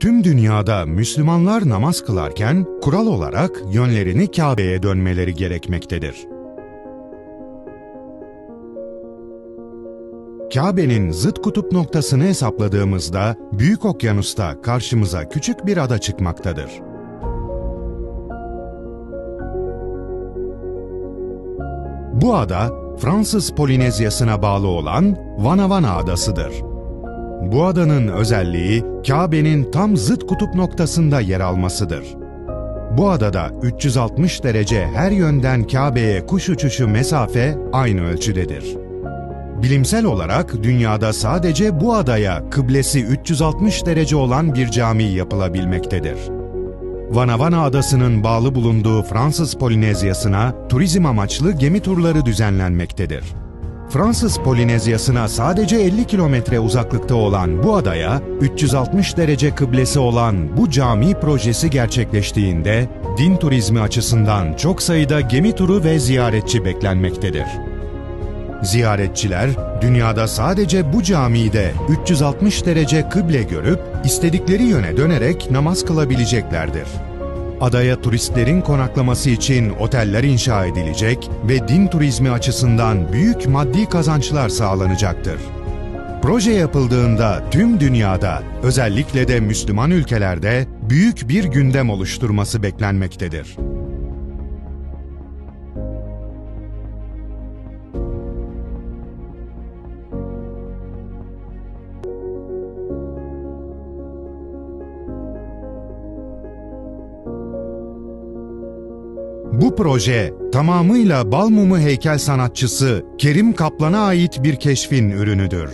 Tüm dünyada Müslümanlar namaz kılarken kural olarak yönlerini Kabe'ye dönmeleri gerekmektedir. Kabe'nin zıt kutup noktasını hesapladığımızda Büyük Okyanus'ta karşımıza küçük bir ada çıkmaktadır. Bu ada Fransız Polinezyası'na bağlı olan Vanavana Adası'dır. Bu adanın özelliği Kabe'nin tam zıt kutup noktasında yer almasıdır. Bu adada 360 derece her yönden Kabe'ye kuş uçuşu mesafe aynı ölçüdedir. Bilimsel olarak dünyada sadece bu adaya kıblesi 360 derece olan bir cami yapılabilmektedir. Vanavana Adası'nın bağlı bulunduğu Fransız Polinezyası'na turizm amaçlı gemi turları düzenlenmektedir. Fransız Polinezyası'na sadece 50 kilometre uzaklıkta olan bu adaya 360 derece kıblesi olan bu cami projesi gerçekleştiğinde din turizmi açısından çok sayıda gemi turu ve ziyaretçi beklenmektedir. Ziyaretçiler dünyada sadece bu camide 360 derece kıble görüp istedikleri yöne dönerek namaz kılabileceklerdir. Adaya turistlerin konaklaması için oteller inşa edilecek ve din turizmi açısından büyük maddi kazançlar sağlanacaktır. Proje yapıldığında tüm dünyada, özellikle de Müslüman ülkelerde büyük bir gündem oluşturması beklenmektedir. Bu proje tamamıyla Balmumu heykel sanatçısı Kerim Kaplan'a ait bir keşfin ürünüdür.